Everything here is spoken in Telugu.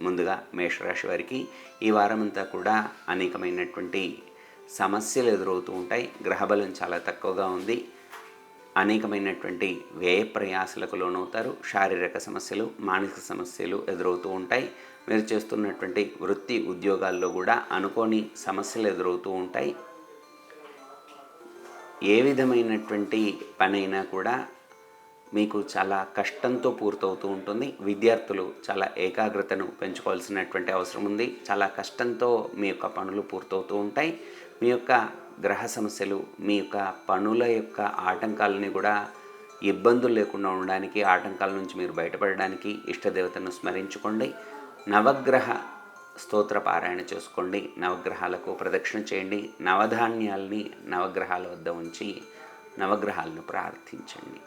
ముందుగా మేషరాశి వారికి ఈ వారమంతా కూడా అనేకమైనటువంటి సమస్యలు ఎదురవుతూ ఉంటాయి. గ్రహబలం చాలా తక్కువగా ఉంది. అనేకమైనటువంటి వ్యయ ప్రయాసలకు లోనవుతారు. శారీరక సమస్యలు మానసిక సమస్యలు ఎదురవుతూ ఉంటాయి. మీరు చేస్తున్నటువంటి వృత్తి ఉద్యోగాల్లో కూడా అనుకోని సమస్యలు ఎదురవుతూ ఉంటాయి. ఏ విధమైనటువంటి పనైనా కూడా మీకు చాలా కష్టంతో పూర్తవుతూ ఉంటుంది. విద్యార్థులు చాలా ఏకాగ్రతను పెంచుకోవాల్సినటువంటి అవసరం ఉంది. చాలా కష్టంతో మీ యొక్క పనులు పూర్తవుతూ ఉంటాయి. మీ యొక్క గ్రహ సమస్యలు మీ యొక్క పనుల యొక్క ఆటంకాలని కూడా ఇబ్బందులు లేకుండా ఉండడానికి ఆటంకాల నుంచి మీరు బయటపడడానికి ఇష్టదేవతను స్మరించుకోండి. నవగ్రహ స్తోత్ర పారాయణ చేసుకోండి. నవగ్రహాలకు ప్రదక్షిణ చేయండి. నవధాన్యాల్ని నవగ్రహాల వద్ద ఉంచి నవగ్రహాలను ప్రార్థించండి.